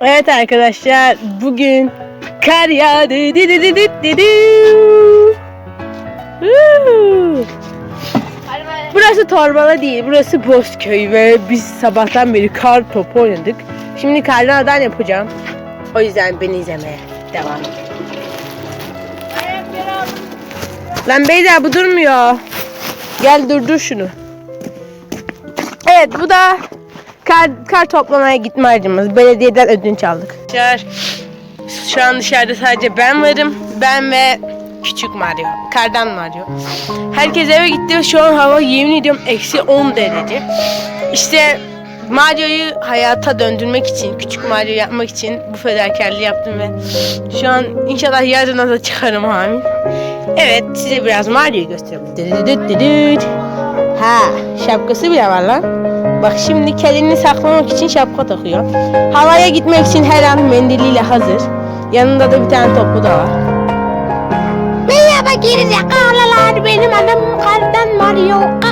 Evet arkadaşlar bugün kar yağdı. Di di di di di di. Burası Torbalı değil, burası Bozköy ve biz sabahtan beri kar topu oynadık. Şimdi kardan yapacağım. O yüzden beni izlemeye devam. Lan Beyza bu durmuyor. Gel durdur şunu. Evet bu da kar, kar toplamaya gitme harcımız. Belediyeden ödünç aldık. Şu an dışarıda sadece ben varım. Ben ve küçük Mario. Kardan Mario. Herkes eve gitti. Şu an hava yemin ediyorum eksi 10 derece. İşte Mario'yu hayata döndürmek için, küçük Mario yapmak için bu fedakarlığı yaptım ve şu an inşallah yarına da çıkarım amin. Evet size biraz Mario'yu göstereyim. Ha şapkası bile var lan. Bak şimdi kendini saklamak için şapka takıyor. Havaya gitmek için her an mendiliyle hazır. Yanında da bir tane topu da var. Merhaba gerizekalılar benim adım Kardan Mario.